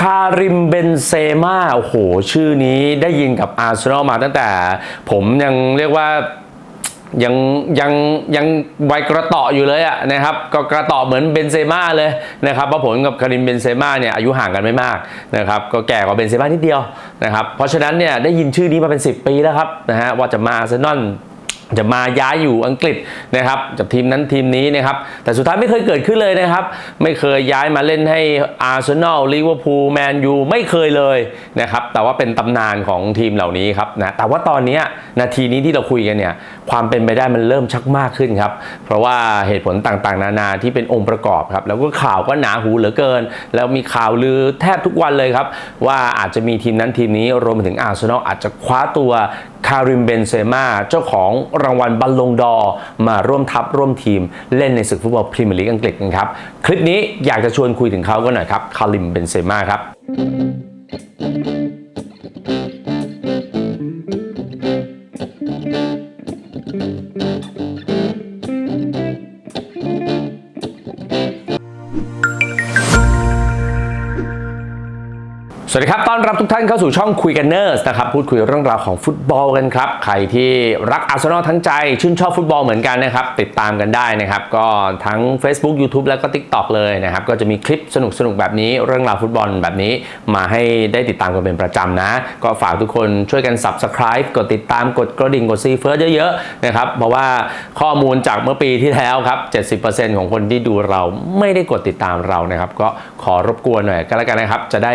คาริมเบนเซม่าโอ้โห ชื่อนี้ได้ยินกับอาร์เซนอลมาตั้งแต่ ผมยังเรียกว่ายังยังยังวัยกระเต่ออยู่เลยอะนะครับก็กระเต่อเหมือนเบนเซม่าเลยนะครับเพราะผมกับคาริมเบนเซม่าเนี่ยอายุห่างกันไม่มากนะครับก็แก่กว่าเบนเซม่านิดเดียวนะครับเพราะฉะนั้นเนี่ยได้ยินชื่อนี้มาเป็น 10 ปีแล้วครับนะฮะว่าจะมาอาร์เซนอล จะมาย้ายอยู่อังกฤษนะครับจากทีมนั้นทีมนี้นะครับ แต่สุดท้ายไม่เคยเกิดขึ้นเลยนะครับ ไม่เคยย้ายมาเล่นให้อาร์เซนอลลิเวอร์พูลแมนยูไม่เคยเลยนะครับ แต่ว่าเป็นตำนานของทีมเหล่านี้ครับนะแต่ว่าตอนนี้นาทีนี้ที่เราคุยกันเนี่ยความเป็นไปได้มันเริ่มชักมากขึ้นครับ เพราะว่าเหตุผลต่างๆ นานาที่เป็นองค์ประกอบครับ แล้วก็ข่าวก็หนาหูเหลือเกิน แล้วมีข่าวลือแทบทุกวันเลยครับ ว่าอาจจะมีทีมนั้นทีมนี้รวมไปถึงอาร์เซนอลอาจจะคว้าตัวคาริมเบนเซม่าเจ้าของรางวัลบัลลงดอมาร่วมทัพร่วมทีมเล่นในศึกฟุตบอลพรีเมียร์ลีกอังกฤษกันครับ คลิปนี้อยากจะชวนคุยถึงเขากันหน่อยครับ คาริมเบนเซม่าครับ สวัสดีครับ ต้อนรับทุกท่านเข้าสู่ช่องคุยกันเนอร์สนะครับ พูดคุยเรื่องราวของฟุตบอลกันครับ ใครที่รักอาร์เซนอลทั้งใจ ชื่นชอบฟุตบอลเหมือนกันนะครับ ติดตามกันได้นะครับ ก็ทั้ง Facebook YouTube แล้วก็ TikTok เลยนะครับ ก็จะมีคลิปสนุกๆแบบนี้ เรื่องราวฟุตบอลแบบนี้ มาให้ได้ติดตามกันเป็นประจำนะ ก็ฝากทุกคนช่วยกัน Subscribe กดติดตาม กดกระดิ่ง กดซีเฟิร์สเยอะๆนะครับ เพราะว่าข้อมูลจากเมื่อปีที่แล้วครับ 70%ของคนที่ดูเราไม่ได้กดติดตามเรานะครับ ก็ขอรบกวนหน่อยก็แล้วกันนะครับ จะได้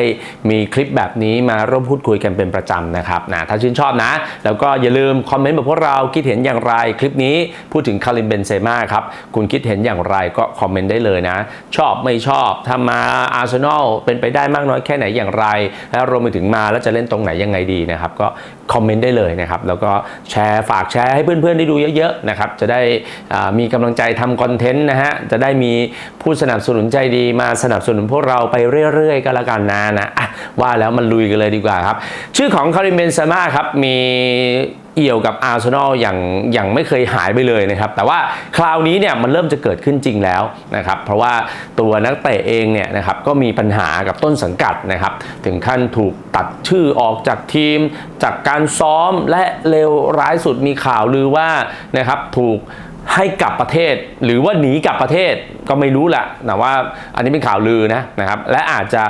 มีคลิปแบบนี้มาร่วมพูดคุยกันเป็นประจำนะครับนะถ้าชื่นชอบนะ แล้วก็อย่าลืมคอมเมนต์บอกพวกเราคิดเห็นอย่างไรคลิปนี้พูดถึงคาริมเบนเซม่าครับคุณคิดเห็นอย่างไรก็คอมเมนต์ได้เลยนะ ชอบไม่ชอบถ้ามาอาร์เซนอลเป็นไปได้มากน้อยแค่ไหนอย่างไร แล้วรวมไปถึงมาแล้วจะเล่นตรงไหนยังไงดีนะครับก็คอมเมนต์ได้เลยนะครับ แล้วก็แชร์ฝากแชร์ให้เพื่อนๆได้ดูเยอะๆนะครับ จะได้มีกำลังใจทำคอนเทนต์นะฮะ จะได้มีผู้สนับสนุนใจดีมาสนับสนุนพวกเราไปเรื่อยๆ ก็แล้วกันนะนะอะว่าแล้วมันลุยกันเลยดีกว่าครับ ชื่อของคาริมเบนซาม่าครับมี เอี่ยวกับอาร์เซนอลอย่างอย่างไม่เคยหายไปเลยนะครับ แต่ว่าคราวนี้เนี่ยมันเริ่มจะเกิดขึ้นจริงแล้วนะครับ เพราะว่าตัวนักเตะเองเนี่ยนะครับก็มีปัญหากับต้นสังกัดนะครับ ถึงขั้นถูกตัดชื่อออกจากทีม จากการซ้อมและเลวร้ายสุดมีข่าวลือว่านะครับถูกให้กลับประเทศหรือว่าหนีกลับประเทศก็ไม่รู้แหละแต่ว่าอันนี้เป็นข่าวลือนะนะครับ และอาจจะ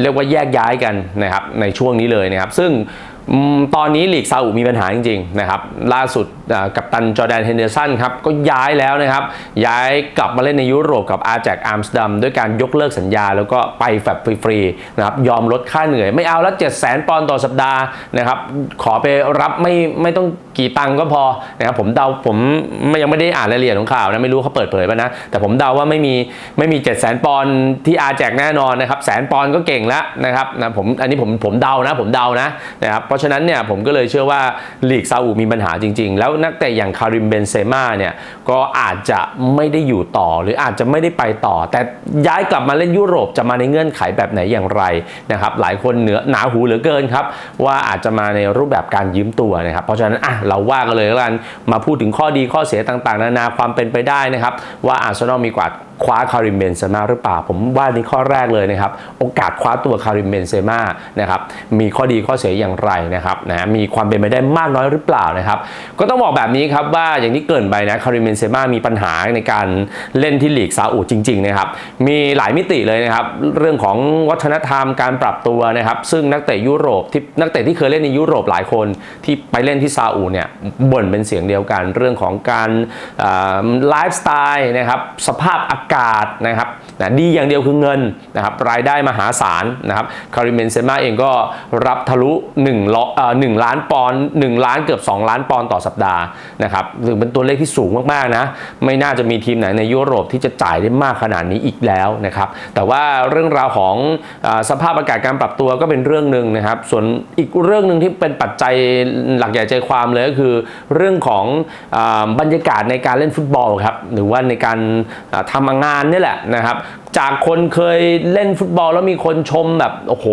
เรียกว่าแยกย้ายกันนะครับในช่วงนี้เลยนะครับ ซึ่ง ตอนนี้ลีกซาอุมีปัญหาจริงๆนะครับล่าสุดกัปตันจอแดนเฮนเดอร์สันครับก็ย้ายแล้วนะครับ ย้ายกลับมาเล่นในยุโรปกับอาแจกอัมสเตอร์ดัมด้วยการยกเลิกสัญญา แล้วก็ไปแบบฟรีๆนะครับยอมลดค่าเหนื่อย ไม่เอาแล้ว7 0 0 0 0 0ปอนด์ต่อสัปดาห์นะครับขอไปรับไม่ไม่ต้องกี่ตังก็พอนะครับผมเดาผมไม่ยังไม่ได้อ่านรายละเอียดของข่าวนะไม่รู้เขาเปิดเผยป่ะนะแต่ผมเดาว่าไม่มีไม่มี 7 0 0 0 0 0ปอนด์ที่อาแจกแน่นอนนะครับแสนปอนด์ก็เก่งแล้วนะครับนะผมอันนี้ผมผมเดานะผมเดานะนะครับเพราะฉะนั้นเนี่ยผมก็เลยเชื่อว่าลีกซาอุมีปัญหาจริง ๆ แล้วนักเตะอย่างคาริมเบนเซม่าเนี่ยก็อาจจะไม่ได้อยู่ต่อหรืออาจจะไม่ได้ไปต่อ แต่ย้ายกลับมาเล่นยุโรปจะมาในเงื่อนไขแบบไหนอย่างไรนะครับหลายคนเหนือหนาหูเหลือเกินครับว่าอาจจะมาในรูปแบบการยืมตัวนะครับเพราะฉะนั้นอะเราว่ากันเลยแล้วกันมาพูดถึงข้อดีข้อเสียต่างๆ นานาความเป็นไปได้นะครับว่าอาร์เซนอลมีกว่า คว้าคาริมเบนเซม่าหรือเปล่า ผมว่านี่ข้อแรกเลยนะครับ โอกาสคว้าตัวคาริมเบนเซม่านะครับมีข้อดีข้อเสียอย่างไรนะครับนะมีความเป็นไปได้มากน้อยหรือเปล่านะครับก็ต้องบอกแบบนี้ครับว่าอย่างที่เกินไปนะคาริมเบนเซม่ามีปัญหาในการเล่นที่ลีกซาอุจริงๆนะครับมีหลายมิติเลยนะครับเรื่องของวัฒนธรรมการปรับตัวนะครับซึ่งนักเตะยุโรปที่นักเตะที่เคยเล่นในยุโรปหลายคนที่ไปเล่นที่ซาอุเนี่ยบ่นเป็นเสียงเดียวกัน เรื่องของการไลฟ์สไตล์นะครับสภาพอากาศนะครับนะดีอย่างเดียวคือเงินนะครับรายได้มหาศาลนะครับคาริเมนเซม่าเองก็รับทะลุ1ล้อเอ่อ1ล้านปอนด์1ล้านเกือบ 2 ล้านปอนด์ต่อสัปดาห์นะครับถือเป็นตัวเลขที่สูงมากๆนะไม่น่าจะมีทีมไหนในยุโรปที่จะจ่ายได้มากขนาดนี้อีกแล้วนะครับแต่ว่าเรื่องราวของอสภาพอากาศการปรับตัวก็เป็นเรื่องหนึ่งนะครับส่วนอีกเรื่องหนึ่งที่เป็นปัจจัยหลักใหญ่ใจความเลยก็คือเรื่องของอบรรยากาศในการเล่นฟุตบอลครับหรือว่าในการทำงานนี่แหละนะครับ จากคนเคยเล่นฟุตบอลแล้วมีคนชมแบบ โอ้โห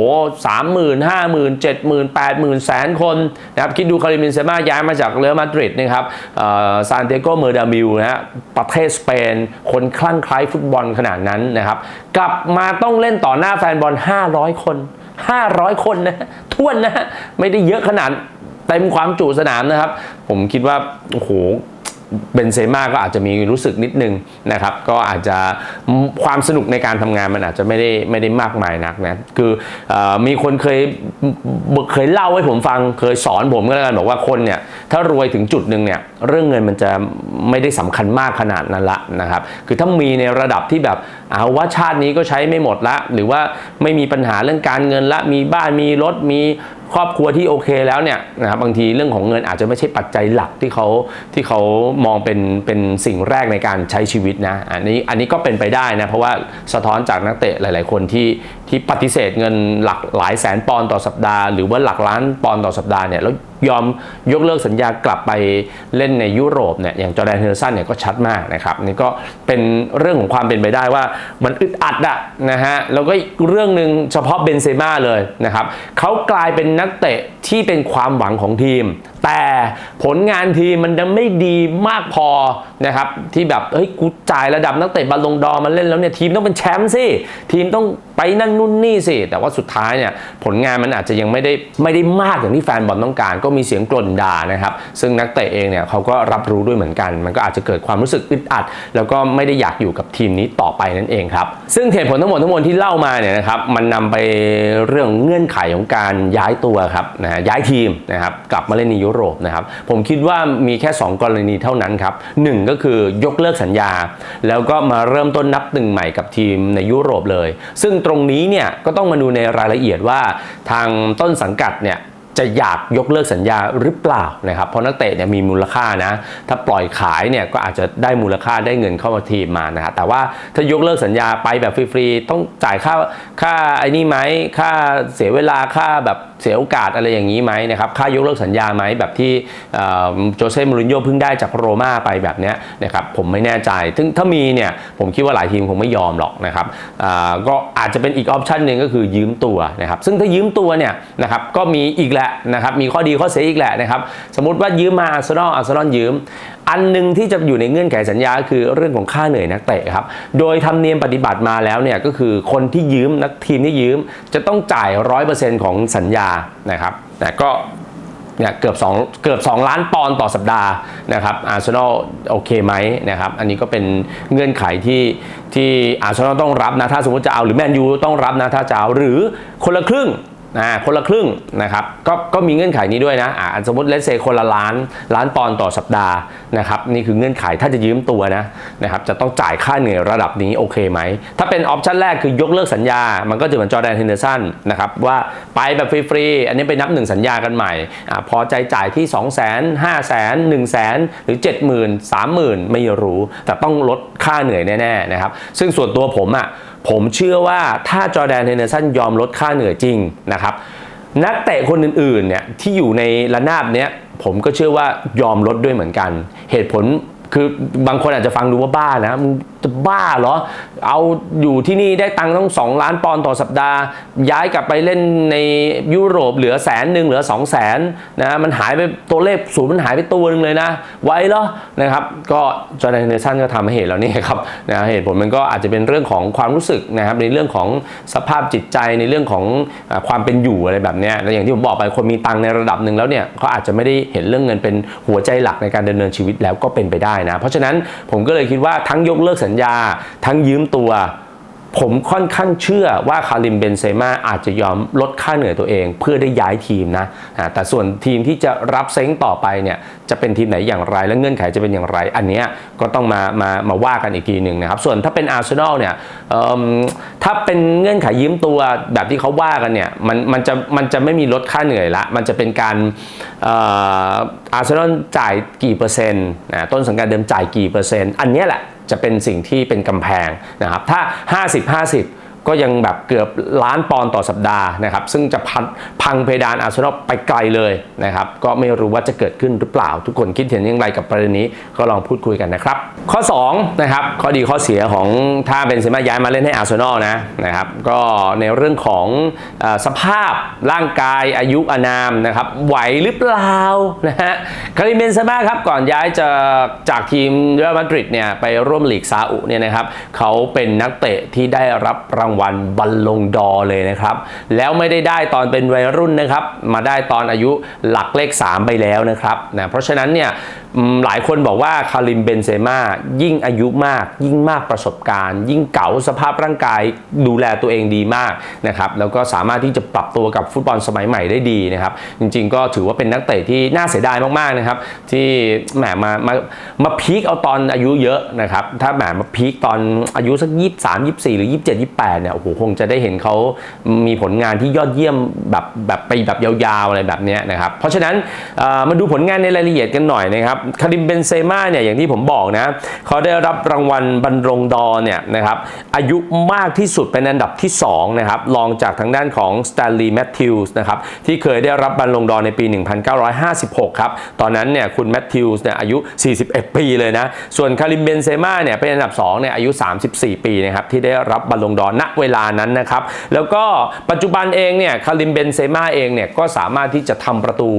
สามหมื่นห้าหมื่นเจ็ดหมื่นแปดหมื่นแสนคนนะครับ คิดดูคาริมินเซมาย้ายมาจากเรอัลมาดริดนะครับซานเตโกเมอร์ดามิลนะฮะประเทศสเปน คนคลั่งไคล้ฟุตบอลขนาดนั้นนะครับ กลับมาต้องเล่นต่อหน้าแฟนบอล 500 คน 500 คนนะท้วนนะฮะไม่ได้เยอะขนาดเต็มความจุสนามนะครับ ผมคิดว่า โอ้โห เบนเซม่าก็อาจจะมีรู้สึกนิดนึงนะครับ ก็อาจจะความสนุกในการทำงานมันอาจจะไม่ได้ไม่ได้มากมายนักนะคืออมีคนเคยเคยเล่าให้ผมฟังเคยสอนผมก็แล้วกันบอกว่าคนเนี่ยถ้ารวยถึงจุดหนึ่งเนี่ยเรื่องเงินมันจะไม่ได้สำคัญมากขนาดนั้นละนะครับ คือถ้ามีในระดับที่แบบเอาว่าชาตินี้ก็ใช้ไม่หมดละ หรือว่าไม่มีปัญหาเรื่องการเงินละ มีบ้านมีรถมี ครอบครัวที่โอเคแล้วเนี่ยนะครับบางทีเรื่องของเงินอาจจะไม่ใช่ปัจจัยหลักที่เขาที่เขามองเป็นเป็นสิ่งแรกในการใช้ชีวิตนะอันนี้อันนี้ก็เป็นไปได้นะเพราะว่าสะท้อนจากนักเตะหลาย ๆ คนที่ที่ปฏิเสธเงินหลักหลายแสนปอนต่อสัปดาห์ หรือว่าหลักล้านปอนต่อสัปดาห์เนี่ยแล้วยอมยกเลิกสัญญากลับไปเล่นในยุโรปเนี่ยอย่างจอร์แดนเฮอร์สันเนี่ยก็ชัดมากนะครับนี่ก็เป็นเรื่องของความเป็นไปได้ว่ามันอึดอัดอะนะฮะแล้วก็เรื่องหนึ่งเฉพาะเบนเซม่าเลยนะครับเขากลายเป็นนักเตะที่เป็นความหวังของทีม แต่ผลงานทีมมันยังไม่ดีมากพอนะครับที่แบบเฮ้ยกูจ่ายระดับนักเตะบอลลงดอมาเล่นแล้วเนี่ยทีมต้องเป็นแชมป์สิทีมต้องไปนั่นนู่นนี่สิแต่ว่าสุดท้ายเนี่ยผลงานมันอาจจะยังไม่ได้ไม่ได้มากอย่างที่แฟนบอลต้องการ ก็มีเสียงกล่นด่านะครับซึ่งนักเตะเองเนี่ยเขาก็รับรู้ด้วยเหมือนกัน มันก็อาจจะเกิดความรู้สึกอึดอัด แล้วก็ไม่ได้อยากอยู่กับทีมนี้ต่อไปนั่นเองครับซึ่งเหตุผลทั้งหมดทั้งมวลที่เล่ามาเนี่ยนะครับมันนำไปเรื่องเงื่อนไขของการย้ายตัวครับนะฮะย้ายทีมนะครับกลับมาเล่นในยุโรปนะครับผมคิดว่ามีแค่ 2 กรณีเท่านั้นครับหนึ่งก็คือยกเลิกสัญญา แล้วก็มาเริ่มต้นนับหนึ่งใหม่กับทีมในยุโรปเลย ซึ่งตรงนี้เนี่ยก็ต้องมาดูในรายละเอียดว่าทางต้นสังกัดเนี่ยจะอยากยกเลิกสัญญาหรือเปล่านะครับ เพราะนักเตะเนี่ยมีมูลค่านะ ถ้าปล่อยขายเนี่ยก็อาจจะได้มูลค่าได้เงินเข้ามาทีมมานะครับแต่ว่าถ้ายกเลิกสัญญาไปแบบฟรีๆต้องจ่ายค่าค่าไอ้นี่ไหมค่าเสียเวลาค่าแบบเสียโอกาสอะไรอย่างนี้ไหมนะครับค่ายกเลิกสัญญาไหมแบบที่โจเซ่มูรินโญ่เพิ่งได้จากโรม่าไปแบบนี้นะครับผมไม่แน่ใจถึงถ้ามีเนี่ยผมคิดว่าหลายทีมคงไม่ยอมหรอกนะครับก็อาจจะเป็นอีกออปชันหนึ่งก็คือยืมตัวนะครับซึ่งถ้ายืมตัวเนี่ยนะครับก็มีอีกแหละนะครับมีข้อดีข้อเสียอีกแหละนะครับสมมติว่ายืมมาอาร์เซนอลอาร์เซนอลยืม อันหนึ่งที่จะอยู่ในเงื่อนไขสัญญาคือเรื่องของค่าเหนื่อยนักเตะครับ โดยธรรมเนียมปฏิบัติมาแล้วเนี่ยก็คือคนที่ยืมนักทีมที่ยืม จะต้องจ่าย 100%ของสัญญานะครับแต่ก็เนี่ยเกือบ2เกือบ 2 ล้านปอนด์ต่อสัปดาห์นะครับอาร์เซนอลโอเคไหมนะครับอันนี้ก็เป็นเงื่อนไขที่ที่อาร์เซนอลต้องรับนะถ้าสมมติจะเอาหรือแมนยูต้องรับนะถ้าจะเอาหรือคนละครึ่ง นะคนละครึ่งนะครับก็ก็มีเงื่อนไขนี้ด้วยนะอ่าสมมติเลสเซคนละล้านล้านปอนด์ต่อสัปดาห์นะครับนี่คือเงื่อนไขถ้าจะยืมตัวนะนะครับจะต้องจ่ายค่าเหนื่อยระดับนี้โอเคไหม ถ้าเป็นออปชันแรกคือยกเลิกสัญญา มันก็จะเหมือนจอร์แดนเฮนเดอร์สันนะครับว่าไปแบบฟรีๆ อันนี้ไปนับหนึ่งสัญญากันใหม่อาพอใจจ่ายที่ 2 0 0 0 0 0 5 0 0 0 0 1 0 0 0 0 หรือ 70,000 30,000 ไม่รู้ แต่ต้องลดค่าเหนื่อยแน่ๆนะครับซึ่งส่วนตัวผมอะ ผมเชื่อว่าถ้าจอร์แดนเฮนเดอร์สันยอมลดค่าเหนื่อยจริงนะครับ นักเตะคนอื่นๆเนี่ยที่อยู่ในระนาบเนี้ยผมก็เชื่อว่ายอมลดด้วยเหมือนกัน เหตุผลคือบางคนอาจจะฟังดูว่าบ้านะมึง จะบ้าเหรอ เอาอยู่ที่นี่ได้ตังค์ต้อง 2 ล้านปอนด์ต่อสัปดาห์ ย้ายกลับไปเล่นในยุโรปเหลือแสนหนึ่งเหลือ 2 0 0แสนนะมันหายไปตัวเลขศูนย์มันหายไปตัวหนึงเลยนะ ไว้เหรอนะครับ ก็จอร์แดนเนชั่นก็ทำให้เห็นแล้วนี่ครับนะเหตุผลมันก็อาจจะเป็นเรื่องของความรู้สึกนะครับในเรื่องของสภาพจิตใจในเรื่องของอความเป็นอยู่อะไรแบบนี้แล้วอย่างที่ผมบอกไปคนมีตังค์ในระดับหนึ่งแล้วเนี่ยเขาอาจจะไม่ได้เห็นเรื่องเงินเป็นหัวใจหลักในการดำเนินชีวิตแล้วก็เป็นไปได้นะ เพราะฉะนั้นผมก็เลยคิดว่าทั้งยกเลิกสัญญา ทั้งยืมตัว ผมค่อนข้างเชื่อว่าคาริมเบนเซม่าอาจจะยอมลดค่าเหนื่อยตัวเอง เพื่อได้ย้ายทีมนะแต่ส่วนทีมที่จะรับเซ้งต่อไปเนี่ยจะเป็นทีมไหนอย่างไรและเงื่อนไขจะเป็นอย่างไร อันนี้ก็ต้องมามามาว่ากันอีกทีหนึ่งนะครับ ส่วนถ้าเป็นอาร์เซนอลเนี่ยถ้าเป็นเงื่อนไขยืมตัวแบบที่เขาว่ากันเนี่ยมันมันจะมันจะไม่มีลดค่าเหนื่อยละ มันจะเป็นการอาร์เซนอลจ่ายกี่เปอร์เซ็นต์นะต้นสังกัดเดิมจ่ายกี่เปอร์เซ็นต์อันนี้แหละจะเป็นสิ่งที่เป็นกำแพงนะครับถ้า 50-50 ก็ยังแบบเกือบล้านปอนด์ต่อสัปดาห์นะครับ ซึ่งจะพัพังเพดานอาร์เซนอลไปไกลเลยนะครับ ก็ไม่รู้ว่าจะเกิดขึ้นหรือเปล่า ทุกคนคิดเห็นอย่างไรกับประเด็นนี้ก็ลองพูดคุยกันนะครับ ข้อ2นะครับข้อดีข้อเสียของถ้าเป็นเซม่าย้ายมาเล่นให้อาร์เซนอลนะนะครับก็ในเรื่องของอสภาพร่างกายอายุอานามนะครับไหวหรือเปล่านะฮะคาริมเบนเซม่าครับก่อนย้ายจะจากทีมเรอัลมาดริดเนี่ยไปร่วมลีกซาอุเนี่ยนะครับเขาเป็นนักเตะที่ได้รับรางวัลบัลลงดอเลยนะครับ แล้วไม่ได้ได้ตอนเป็นวัยรุ่นนะครับ มาได้ตอนอายุหลักเลข 3 ไปแล้วนะครับนะเพราะฉะนั้นเนี่ย หลายคนบอกว่าคาริมเบนเซม่ายิ่งอายุมาก ยิ่งมากประสบการณ์ ยิ่งเก๋าสภาพร่างกายดูแลตัวเองดีมากนะครับแล้วก็สามารถที่จะปรับตัวกับฟุตบอลสมัยใหม่ได้ดีนะครับ จริงๆก็ถือว่าเป็นนักเตะที่น่าเสียดายมากๆนะครับ ที่แหมมามามาพีคเอาตอนอายุเยอะนะครับ ถ้าแหมมาพีคตอนอายุสักยี่สามยี่สี่หรือยี่สิบเจ็ดยี่แปดเนี่ยโอ้โหคงจะได้เห็นเขามีผลงานที่ยอดเยี่ยมแบบแบบไปแบบยาวๆอะไรแบบเนี้ยนะครับเพราะฉะนั้นมาดูผลงานในรายละเอียดกันหน่อยนะครับคาริมเบนเซม่าเนี่ยอย่างที่ผมบอกนะเขาได้รับรางวัลบรรรงดอเนี่ยนะครับอายุมากที่สุดเป็นอันดับที่2นะครับรองจากทางด้านของสแตนลีย์แมทธิวส์นะครับที่เคยได้รับบรรลงดอในปี 1956 ครับ ตอนนั้นเนี่ยคุณแมทธิวส์เนี่ยอายุ 41 ปีเลยนะ ส่วนคาริมเบนเซม่าเนี่ยเป็นอันดับ2เนี่ยอายุ 34 ปีนะครับที่ได้รับบรรลงดอณเวลานั้นนะครับแล้วก็ปัจจุบันเองเนี่ยคาริมเบนเซม่าเองเนี่ยก็สามารถที่จะทำประตู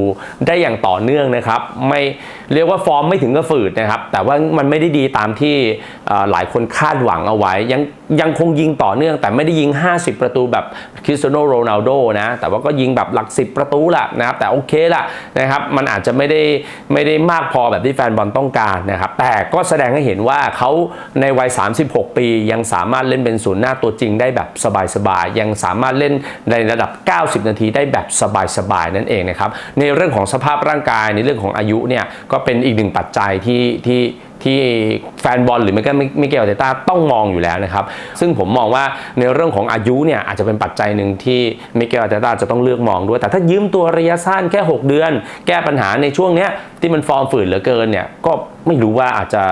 ได้อย่างต่อเนื่องนะครับไม่ เรียกว่าฟอร์มไม่ถึงกับฝืดนะครับ แต่ว่ามันไม่ได้ดีตามที่หลายคนคาดหวังเอาไว้ ยังยังคงยิงต่อเนื่อง แต่ไม่ได้ยิง 50 ประตูแบบคริสเตียโนโรนัลโดนะแต่ว่าก็ยิงแบบหลัก 10 ประตูละนะครับแต่โอเคละนะครับมันอาจจะไม่ได้ไม่ได้มากพอแบบที่แฟนบอลต้องการนะครับแต่ก็แสดงให้เห็นว่าเขาในวัย 36 ปียังสามารถเล่นเป็นศูนย์หน้าตัวจริงได้แบบสบายๆยังสามารถเล่นในระดับ 90 นาทีได้แบบสบายๆนั่นเองนะครับในเรื่องของสภาพร่างกายในเรื่องของอายุเนี่ยก็็เป็นอีกหนึ่งปัจจัยที่ที่ที่แฟนบอลหรือไม่ก็มิเกลเตต้าต้องมองอยู่แล้วนะครับ ซึ่งผมมองว่าในเรื่องของอายุเนี่ยอาจจะเป็นปัจจัยหนึ่งที่มิเกลเตต้าจะต้องเลือกมองด้วย แต่ถ้ายืมตัวระยะสั้นแค่ 6 เดือน แก้ปัญหาในช่วงเนี้ยที่มันฟอร์มฝืนเหลือเกินเนี่ยก็ไม่รู้ว่าอาจจะ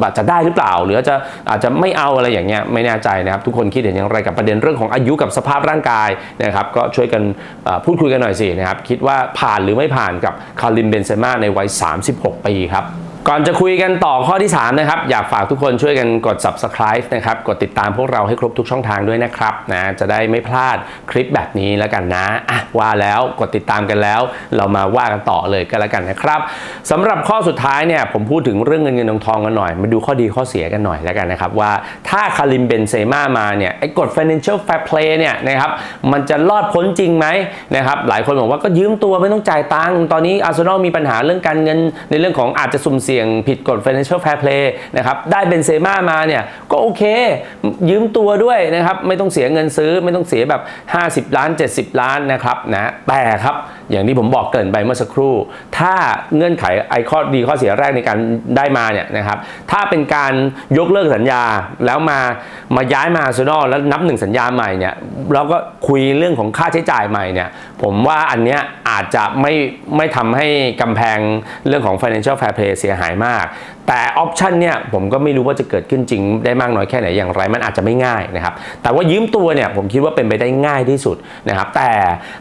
อาจจะได้หรือเปล่า หรืออาจะอาจจะไม่เอาอะไรอย่างเงี้ยไม่แน่ใจนะครับทุกคนคิดเห็นอย่างไรกับประเด็นเรื่องของอายุกับสภาพร่างกายนะครับก็ช่วยกันพูดคุยกันหน่อยสินะครับคิดว่าผ่านหรือไม่ผ่านกับคาริมเบนเซม่าในวัย 36 ปีครับ ก่อนจะคุยกันต่อข้อที่ 3 นะครับ อยากฝากทุกคนช่วยกันกด subscribe นะครับ กดติดตามพวกเราให้ครบทุกช่องทางด้วยนะครับนะจะได้ไม่พลาดคลิปแบบนี้แล้วกันนะอะว่าแล้วกดติดตามกันแล้ว เรามาว่ากันต่อเลยก็แล้วกันนะครับสำหรับข้อสุดท้ายเนี่ยผมพูดถึงเรื่องเงินเงินทองทองกันหน่อยมาดูข้อดีข้อเสียกันหน่อยแล้วกันนะครับว่าถ้าคาริมเบนเซม่ามาเนี่ยไอ้กฎ financial fair play เนี่ยนะครับมันจะรอดพ้นจริงไหมนะครับหลายคนบอกว่าก็ยืมตัวไม่ต้องจ่ายตังค์ตอนนี้อาร์เซนอลมีปัญหาเรื่องการเงินในเรื่องของอาจจะสุ่มเสี่ยงผิดกฎ financial fair play นะครับได้เบนเซม่ามาเนี่ยก็โอเค ยืมตัวด้วยนะครับ ไม่ต้องเสียเงินซื้อไม่ต้องเสียแบบ 50 ล้าน 70 ล้านนะครับนะแต่ครับอย่างที่ผมบอกเกินไปเมื่อสักครู่ ถ้าเงื่อนไขไอข้อดีข้อเสียแรกในการได้มาเนี่ยนะครับ ถ้าเป็นการยกเลิกสัญญาแล้วมามาย้ายมาอาร์เซนอลแล้วนับหนึ่งสัญญาใหม่เนี่ยแล้วก็คุยเรื่องของค่าใช้จ่ายใหม่เนี่ย ผมว่าอันเนี้ยอาจจะไม่ไม่ทำให้กำแพงเรื่องของ financial fair play เสียหายมาก แต่ออปชันเนี่ยผมก็ไม่รู้ว่าจะเกิดขึ้นจริงได้มากน้อยแค่ไหนอย่างไร มันอาจจะไม่ง่ายนะครับ แต่ว่ายืมตัวเนี่ยผมคิดว่าเป็นไปได้ง่ายที่สุดนะครับ แต่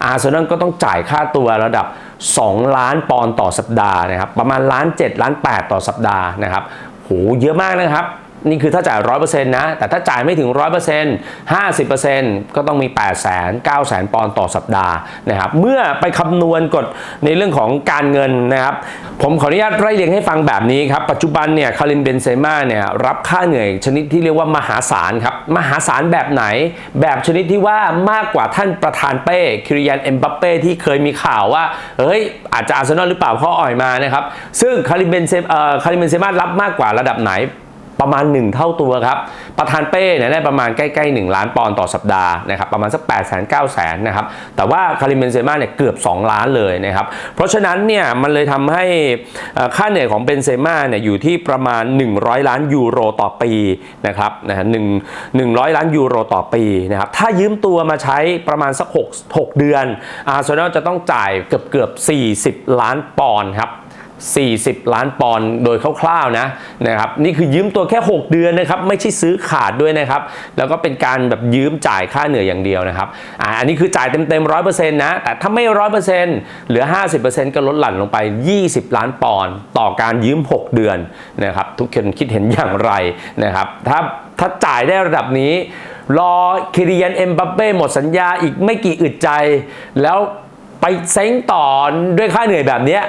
อาร์เซนอลก็ต้องจ่ายค่าตัวระดับ 2 ล้านปอนด์ต่อสัปดาห์นะครับ ประมาณล้าน7ล้าน8 ต่อสัปดาห์นะครับโหเยอะมากนะครับ นี่คือถ้าจ่าย100%นต์นะ แต่ถ้าจ่ายไม่ถึง100% 50%ก็ต้องมี8 0 0 0 0 0 9 0 0 0 0ปอนด์ต่อสัปดาห์นะครับ เมื่อไปคำนวณกฎในเรื่องของการเงินนะครับ ผมขออนุญาตไล่เรียงให้ฟังแบบนี้ครับ ปัจจุบันเนี่ยคาริมเบนเซม่าเนี่ยรับค่าเหนื่อยชนิดที่เรียกว่ามหาศาลครับ มหาศาลแบบไหน แบบชนิดที่ว่ามากกว่าท่านประธานเป้คิริยันเอ็มบัปเป้ที่เคยมีข่าวว่าเฮ้ยอาจจะอาร์เซนอลหรือเปล่าเพราะอ่อยมานะครับซึ่งคาริมเบนเซ่อคาริมเบนเซม่ารับมากกว่าระดับไหน ประมาณ 1 เท่าตัวครับ ประธานเป้เนี่ยได้ประมาณใกล้ๆ 1 ล้านปอนด์ต่อสัปดาห์นะครับประมาณสัก8 0 0 0 0 9 0 0 0นะครับแต่ว่าคาริเบนเซม่าเนี่ยเกือบ 2 ล้านเลยนะครับเพราะฉะนั้นเนี่ยมันเลยทำให้ค่าเหนื่อยของเบนเซม่าเนี่ยอยู่ที่ประมาณ 100 ล้านยูโรต่อปีนะครับนะฮะหนึ่งหนึ่งร้อยล้านยูโรต่อปีนะครับถ้ายืมตัวมาใช้ประมาณสัก 6 6 เดือนอาร์เซนอลจะต้องจ่ายเกือบเกือบ40 ล้านปอนด์ครับ 40 ล้านปอนด์โดยคร่าวๆนะนะครับนี่คือยืมตัวแค่ 6 เดือนนะครับไม่ใช่ซื้อขาดด้วยนะครับแล้วก็เป็นการแบบยืมจ่ายค่าเหนื่อยอย่างเดียวนะครับอ่าอันนี้คือจ่ายเต็มๆร้อยเปอร์เซ็นต์นะแต่ถ้าไม่ร้อยเปอร์เซ็นต์เหลือ 50%ก็ลดหลั่นลงไป 20 ล้านปอนด์ต่อการยืม 6 เดือนนะครับทุกคนคิดเห็นอย่างไรนะครับถ้าถ้าจ่ายได้ระดับนี้ รอคิริยันเอ็มบัปเป้หมดสัญญาอีกไม่กี่อึดใจ แล้วไปเซ้งต่อด้วยค่าเหนื่อยแบบนี้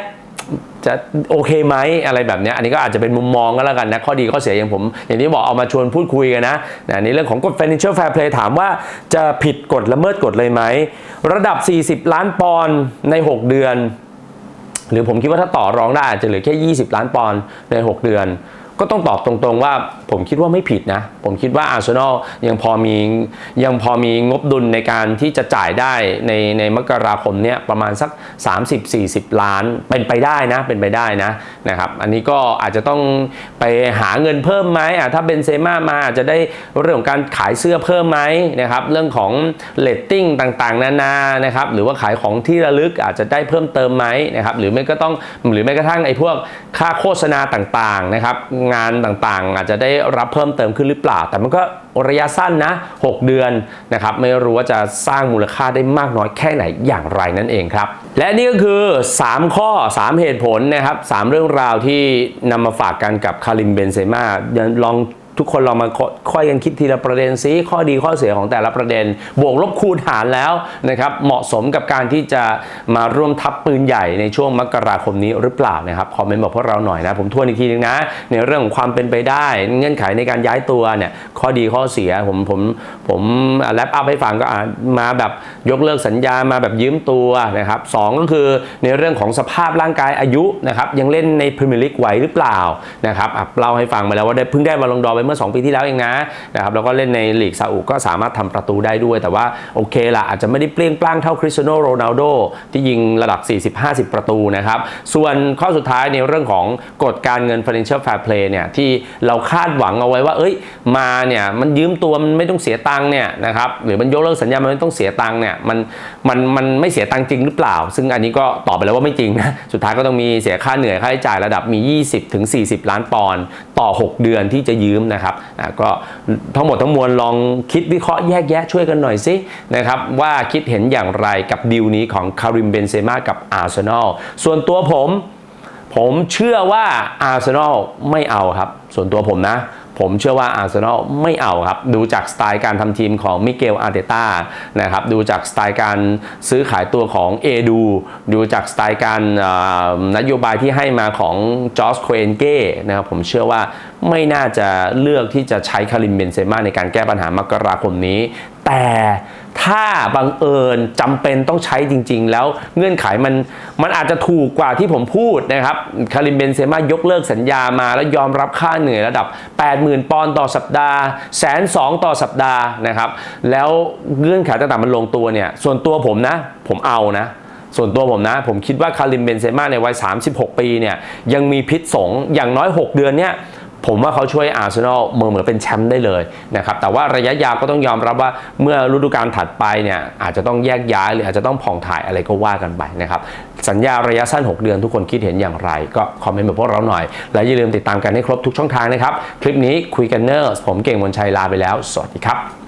จะโอเคไหมอะไรแบบนี้อันนี้ก็อาจจะเป็นมุมมองก็แล้วกันนะ ข้อดีข้อเสียอย่างผม อย่างที่บอกเอามาชวนพูดคุยกันนะนะในเรื่องของกฎ financial fair play ถามว่าจะผิดกฎละเมิดกฎเลยไหม ระดับ 40 ล้านปอนด์ใน 6 เดือน หรือผมคิดว่าถ้าต่อรองได้อาจจะเหลือแค่ 20 ล้านปอนด์ใน 6 เดือน ก็ต้องตอบตรงๆว่า ผมคิดว่าไม่ผิดนะ ผมคิดว่าอาร์เซนอลยังพอมียังพอมีงบดุลในการที่จะจ่ายได้ในในมกราคมเนี้ยประมาณสัก 30-40 ล้านเป็นไปได้นะเป็นไปได้นะนะครับอันนี้ก็อาจจะต้องไปหาเงินเพิ่มไหมอะถ้าเบนเซม่ามาอาจจะได้เรื่องของการขายเสื้อเพิ่มไหมนะครับเรื่องของเลตติ้งต่างๆ นานานะครับหรือว่าขายของที่ระลึกอาจจะได้เพิ่มเติมไหมนะครับหรือไม่ก็ต้องหรือแม้กระทั่งไอ้พวกค่าโฆษณาต่างๆนะครับงานต่างๆ อาจจะได้รับเพิ่มเติมขึ้นหรือเปล่า แต่มันก็ระยะสั้นนะ 6 เดือนนะครับไม่รู้ว่าจะสร้างมูลค่าได้มากน้อยแค่ไหนอย่างไรนั่นเองครับ และนี่ก็คือ 3 ข้อ 3 เหตุผลนะครับ3เรื่องราวที่นำมาฝากกันกับคาริมเบนเซม่าลอง ทุกคนลองมาค่อยกันคิดทีละประเด็นซิข้อดีข้อเสียของแต่ละประเด็น บวกลบคูณหารแล้วนะครับเหมาะสมกับการที่จะมาร่วมทัพปืนใหญ่ในช่วงมกราคมนี้หรือเปล่านะครับคอมเมนต์บอกพวกเราหน่อยนะผมทวนอีกทีนึงนะในเรื่องของความเป็นไปได้ เงื่อนไขในการย้ายตัวเนี่ยข้อดีข้อเสียผมผมผมแลปอัพให้ฟังก็มาแบบยกเลิกสัญญามาแบบยืมตัวนะครับสองก็คือในเรื่องของสภาพร่างกายอายุนะครับยังเล่นในพรีเมียร์ลีกไหวหรือเปล่านะครับอะเล่าให้ฟังมาแล้วว่าได้เพิ่งได้บอลลงดอไปเมื่อื่อ 2 ปีที่แล้วเองนะนะครับแล้วก็เล่นในลีกซาอุก็สามารถทำประตูได้ด้วย แต่ว่าโอเคละอาจจะไม่ได้เปรี้ยงปร้างเท่าคริสเตียโนโรนัลโดที่ยิงระดับ 40-50 ประตูนะครับ ส่วนข้อสุดท้ายในเรื่องของกฎการเงิน financial fair play เนี่ยที่เราคาดหวังเอาไว้ว่า เอ้ยมาเนี่ยมันยืมตัวมันไม่ต้องเสียตังค์เนี่ยนะครับหรือมันยกเลิกสัญญามันไม่ต้องเสียตังค์เนี่ยมันมันมันไม่เสียตังค์จริงหรือเปล่า ซึ่งอันนี้ก็ตอบไปแล้วว่าไม่จริงนะสุดท้ายก็ต้องมีเสียค่าเหนื่อยค่าใช้จ่ายระดับมี 20-40 ล้านปอนด์ต่อ 6 เดือนที่จะยืมนะครับก็ทั้งหมดทั้งมวลลองคิดวิเคราะห์แยกแยะช่วยกันหน่อยสินะครับว่าคิดเห็นอย่างไรกับดีลนี้ของคาริมเบนเซม่ากับอาร์เซนอลส่วนตัวผม ผมเชื่อว่าอาร์เซนอลไม่เอาครับ ส่วนตัวผมนะ ผมเชื่อว่าอาร์เซนอลไม่เอาครับ ดูจากสไตล์การทำทีมของมิเกลอาร์เตต้านะครับ ดูจากสไตล์การซื้อขายตัวของเอดู ดูจากสไตล์การนโยบายที่ให้มาของจอสโคเอนเก้นะครับ ผมเชื่อว่าไม่น่าจะเลือกที่จะใช้คาริมเบนเซม่าในการแก้ปัญหามกราคมนี้ แต่ถ้าบังเอิญจำเป็นต้องใช้จริง ๆ แล้วเงื่อนไขมันมันอาจจะถูกกว่าที่ผมพูดนะครับคาริมเบนเซม่ายกเลิกสัญญามาแล้วยอมรับค่าเหนื่อยระดับ 80,000 ปอนด์ต่อสัปดาห์แสนสองต่อสัปดาห์นะครับ แล้วเงื่อนไขต่างๆมันลงตัวเนี่ย ส่วนตัวผมนะ ผมเอานะส่วนตัวผมนะ ผมคิดว่าคาริมเบนเซม่าในวัย 36 ปีเนี่ยยังมีพิษสงอย่างน้อย 6 เดือนเนี่ย ผมว่าเขาช่วยอาร์เซนอลเมือเหมือนเป็นแชมป์ได้เลยนะครับแต่ว่าระยะยาวก็ต้องยอมรับว่าเมื่อฤดูกาลถัดไปเนี่ยอาจจะต้องแยกย้ายหรืออาจจะต้องผ่องถ่ายอะไรก็ว่ากันไปนะครับสัญญาระยะสั้น 6 เดือนทุกคนคิดเห็นอย่างไร ก็คอมเมนต์มาพวกเราหน่อย และอย่าลืมติดตามกันให้ครบทุกช่องทางนะครับ คลิปนี้คุยกันเนอร์ผมเก่งมนชัยลาไปแล้ว สวัสดีครับ